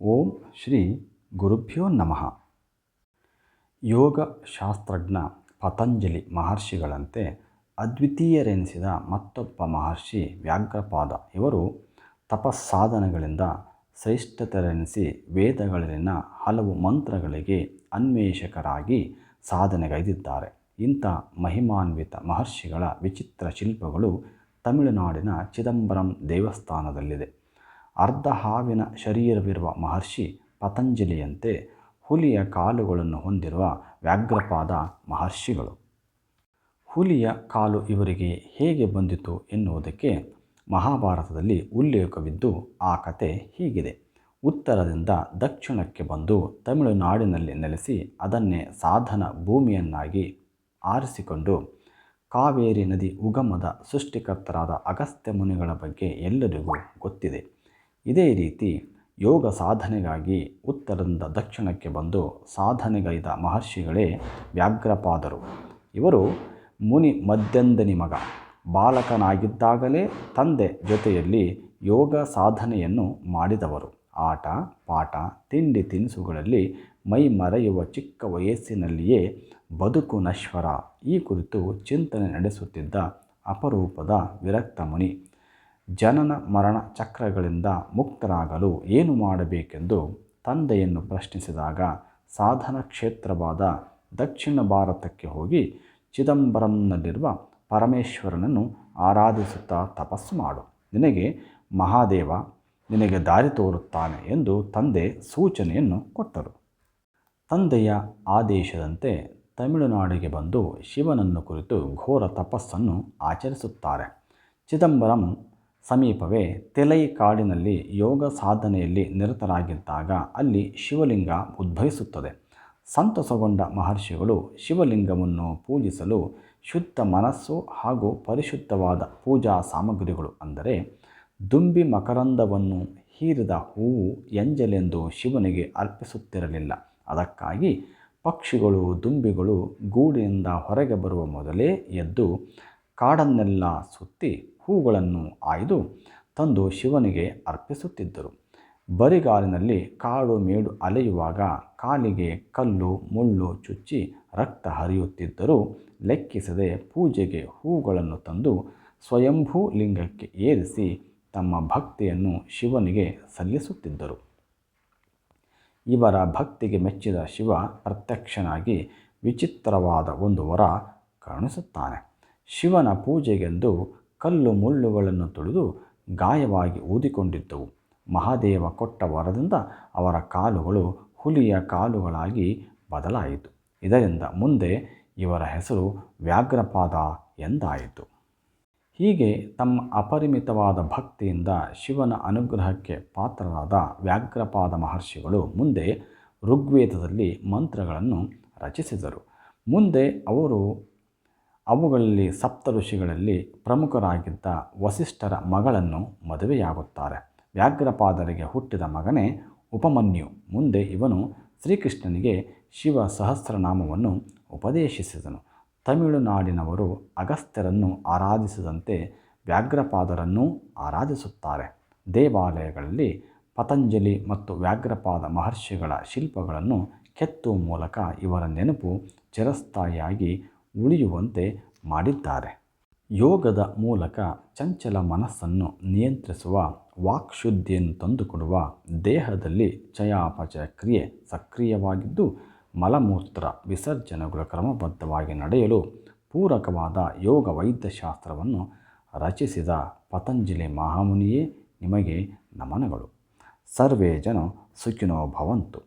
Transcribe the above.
ಓಂ ಶ್ರೀ ಗುರುಭ್ಯೋ ನಮಃ. ಯೋಗ ಶಾಸ್ತ್ರಜ್ಞ ಪತಂಜಲಿ ಮಹರ್ಷಿಗಳಂತೆ ಅದ್ವಿತೀಯರೆನಿಸಿದ ಮತ್ತೊಬ್ಬ ಮಹರ್ಷಿ ವ್ಯಾಘ್ರಪಾದ. ಇವರು ತಪಸ್ಸಾಧನಗಳಿಂದ ಶ್ರೇಷ್ಠತೆರೆನಿಸಿ ವೇದಗಳಲ್ಲಿನ ಹಲವು ಮಂತ್ರಗಳಿಗೆ ಅನ್ವೇಷಕರಾಗಿ ಸಾಧನೆಗೈದಿದ್ದಾರೆ ಇಂಥ ಮಹಿಮಾನ್ವಿತ ಮಹರ್ಷಿಗಳ ವಿಚಿತ್ರ ಶಿಲ್ಪಗಳು ತಮಿಳುನಾಡಿನ ಚಿದಂಬರಂ ದೇವಸ್ಥಾನದಲ್ಲಿದೆ. ಅರ್ಧ ಹಾವಿನ ಶರೀರವಿರುವ ಮಹರ್ಷಿ ಪತಂಜಲಿಯಂತೆ ಹುಲಿಯ ಕಾಲುಗಳನ್ನು ಹೊಂದಿರುವ ವ್ಯಾಘ್ರಪಾದ ಮಹರ್ಷಿಗಳು. ಹುಲಿಯ ಕಾಲು ಇವರಿಗೆ ಹೇಗೆ ಬಂದಿತು ಎನ್ನುವುದಕ್ಕೆ ಮಹಾಭಾರತದಲ್ಲಿ ಉಲ್ಲೇಖವಿದ್ದು, ಆ ಕತೆ ಹೀಗಿದೆ. ಉತ್ತರದಿಂದ ದಕ್ಷಿಣಕ್ಕೆ ಬಂದು ತಮಿಳುನಾಡಿನಲ್ಲಿ ನೆಲೆಸಿ ಅದನ್ನೇ ಸಾಧನ ಭೂಮಿಯನ್ನಾಗಿ ಆರಿಸಿಕೊಂಡು ಕಾವೇರಿ ನದಿ ಉಗಮದ ಸೃಷ್ಟಿಕರ್ತರಾದ ಅಗಸ್ತ್ಯ ಮುನಿಗಳ ಬಗ್ಗೆ ಎಲ್ಲರಿಗೂ ಗೊತ್ತಿದೆ. ಇದೇ ರೀತಿ ಯೋಗ ಸಾಧನೆಗಾಗಿ ಉತ್ತರದಿಂದ ದಕ್ಷಿಣಕ್ಕೆ ಬಂದು ಸಾಧನೆಗೈದ ಮಹರ್ಷಿಗಳೇ ವ್ಯಾಘ್ರಪಾದರು. ಇವರು ಮುನಿ ಮಧ್ಯಂದನಿ ಮಗ. ಬಾಲಕನಾಗಿದ್ದಾಗಲೇ ತಂದೆ ಜೊತೆಯಲ್ಲಿ ಯೋಗ ಸಾಧನೆಯನ್ನು ಮಾಡಿದವರು. ಆಟ, ಪಾಠ, ತಿಂಡಿ ತಿನಿಸುಗಳಲ್ಲಿ ಮೈ ಮರೆಯುವ ಚಿಕ್ಕ ವಯಸ್ಸಿನಲ್ಲಿಯೇ ಬದುಕು ನಶ್ವರ. ಈ ಕುರಿತು ಚಿಂತನೆ ನಡೆಸುತ್ತಿದ್ದ ಅಪರೂಪದ ವಿರಕ್ತ ಮುನಿ. ಜನನ ಮರಣ ಚಕ್ರಗಳಿಂದ ಮುಕ್ತರಾಗಲು ಏನು ಮಾಡಬೇಕೆಂದು ತಂದೆಯನ್ನು ಪ್ರಶ್ನಿಸಿದಾಗ ಸಾಧನ ಕ್ಷೇತ್ರವಾದ ದಕ್ಷಿಣ ಭಾರತಕ್ಕೆ ಹೋಗಿ ಚಿದಂಬರಂನಲ್ಲಿರುವ ಪರಮೇಶ್ವರನನ್ನು ಆರಾಧಿಸುತ್ತಾ ತಪಸ್ಸು ಮಾಡು. ನಿನಗೆ ಮಹಾದೇವ, ನಿನಗೆ ದಾರಿ ತೋರುತ್ತಾನೆ ಎಂದು ತಂದೆ ಸೂಚನೆಯನ್ನು ಕೊಟ್ಟರು. ತಂದೆಯ ಆದೇಶದಂತೆ ತಮಿಳುನಾಡಿಗೆ ಬಂದು ಶಿವನನ್ನು ಕುರಿತು ಘೋರ ತಪಸ್ಸನ್ನು ಆಚರಿಸುತ್ತಾರೆ. ಚಿದಂಬರಂ ಸಮೀಪವೇ ತೆಲೈ ಕಾಡಿನಲ್ಲಿ ಯೋಗ ಸಾಧನೆಯಲ್ಲಿ ನಿರತರಾಗಿದ್ದಾಗ ಅಲ್ಲಿ ಶಿವಲಿಂಗ ಉದ್ಭವಿಸುತ್ತದೆ. ಸಂತಸಗೊಂಡ ಮಹರ್ಷಿಗಳು ಶಿವಲಿಂಗವನ್ನು ಪೂಜಿಸಲು ಶುದ್ಧ ಮನಸ್ಸು ಹಾಗೂ ಪರಿಶುದ್ಧವಾದ ಪೂಜಾ ಸಾಮಗ್ರಿಗಳು ಅಂದರೆ ದುಂಬಿ ಮಕರಂದವನ್ನು ಹೀರಿದ ಹೂವು ಎಂಜಲೆಂದು ಶಿವನಿಗೆ ಅರ್ಪಿಸುತ್ತಿರಲಿಲ್ಲ. ಅದಕ್ಕಾಗಿ ಪಕ್ಷಿಗಳು, ದುಂಬಿಗಳು ಗೂಡಿನಿಂದ ಹೊರಗೆ ಬರುವ ಮೊದಲೇ ಎದ್ದು ಕಾಡನ್ನೆಲ್ಲ ಸುತ್ತಿ ಹೂಗಳನ್ನು ಆಯ್ದು ತಂದು ಶಿವನಿಗೆ ಅರ್ಪಿಸುತ್ತಿದ್ದರು. ಬರಿಗಾಲಿನಲ್ಲಿ ಕಾಡು ಮೇಡು ಅಲೆಯುವಾಗ ಕಾಲಿಗೆ ಕಲ್ಲು, ಮುಳ್ಳು ಚುಚ್ಚಿ ರಕ್ತ ಹರಿಯುತ್ತಿದ್ದರೂ ಲೆಕ್ಕಿಸದೆ ಪೂಜೆಗೆ ಹೂಗಳನ್ನು ತಂದು ಸ್ವಯಂಭೂ ಲಿಂಗಕ್ಕೆ ಏರಿಸಿ ತಮ್ಮ ಭಕ್ತಿಯನ್ನು ಶಿವನಿಗೆ ಸಲ್ಲಿಸುತ್ತಿದ್ದರು. ಇವರ ಭಕ್ತಿಗೆ ಮೆಚ್ಚಿದ ಶಿವ ಪ್ರತ್ಯಕ್ಷನಾಗಿ ವಿಚಿತ್ರವಾದ ಒಂದು ವರ ಕರುಣಿಸುತ್ತಾನೆ ಶಿವನ ಪೂಜೆಗೆಂದು ಕಲ್ಲು ಮುಳ್ಳುಗಳನ್ನು ತುಳಿದು ಗಾಯವಾಗಿ ಊದಿಕೊಂಡಿದ್ದವು. ಮಹಾದೇವ ಕೊಟ್ಟ ವರದಿಂದ ಅವರ ಕಾಲುಗಳು ಹುಲಿಯ ಕಾಲುಗಳಾಗಿ ಬದಲಾಯಿತು. ಇದರಿಂದ ಮುಂದೆ ಇವರ ಹೆಸರು ವ್ಯಾಘ್ರಪಾದ ಎಂದಾಯಿತು. ಹೀಗೆ ತಮ್ಮ ಅಪರಿಮಿತವಾದ ಭಕ್ತಿಯಿಂದ ಶಿವನ ಅನುಗ್ರಹಕ್ಕೆ ಪಾತ್ರರಾದ ವ್ಯಾಘ್ರಪಾದ ಮಹರ್ಷಿಗಳು ಮುಂದೆ ಋಗ್ವೇದದಲ್ಲಿ ಮಂತ್ರಗಳನ್ನು ರಚಿಸಿದರು. ಮುಂದೆ ಅವರು ಅವುಗಳಲ್ಲಿ ಸಪ್ತ ಋಷಿಗಳಲ್ಲಿ ಪ್ರಮುಖರಾಗಿದ್ದ ವಸಿಷ್ಠರ ಮಗಳನ್ನು ಮದುವೆಯಾಗುತ್ತಾರೆ. ವ್ಯಾಘ್ರಪಾದರಿಗೆ ಹುಟ್ಟಿದ ಮಗನೇ ಉಪಮನ್ಯು. ಮುಂದೆ ಇವನು ಶ್ರೀಕೃಷ್ಣನಿಗೆ ಶಿವ ಸಹಸ್ರನಾಮವನ್ನು ಉಪದೇಶಿಸಿದನು. ತಮಿಳುನಾಡಿನವರು ಅಗಸ್ತ್ಯರನ್ನು ಆರಾಧಿಸಿದಂತೆ ವ್ಯಾಘ್ರಪಾದರನ್ನೂ ಆರಾಧಿಸುತ್ತಾರೆ. ದೇವಾಲಯಗಳಲ್ಲಿ ಪತಂಜಲಿ ಮತ್ತು ವ್ಯಾಘ್ರಪಾದ ಮಹರ್ಷಿಗಳ ಶಿಲ್ಪಗಳನ್ನು ಕೆತ್ತುವ ಮೂಲಕ ಇವರ ನೆನಪು ಚಿರಸ್ಥಾಯಿಯಾಗಿ ಉಳಿಯುವಂತೆ ಮಾಡಿದ್ದಾರೆ. ಯೋಗದ ಮೂಲಕ ಚಂಚಲ ಮನಸ್ಸನ್ನು ನಿಯಂತ್ರಿಸುವ ವಾಕ್ಶುದ್ಧಿಯನ್ನು ತಂದುಕೊಡುವ, ದೇಹದಲ್ಲಿ ಚಯಾಪಚಯ ಕ್ರಿಯೆ ಸಕ್ರಿಯವಾಗಿದ್ದು, ಮಲಮೂತ್ರ ವಿಸರ್ಜನೆಗಳು ಕ್ರಮಬದ್ಧವಾಗಿ ನಡೆಯಲು ಪೂರಕವಾದ ಯೋಗ ವೈದ್ಯಶಾಸ್ತ್ರವನ್ನು ರಚಿಸಿದ ಪತಂಜಲಿ ಮಹಾಮುನಿಯೇ ನಿಮಗೆ ನಮನಗಳು. ಸರ್ವೇ ಜನ ಸುಖಿನೋ ಭವಂತು.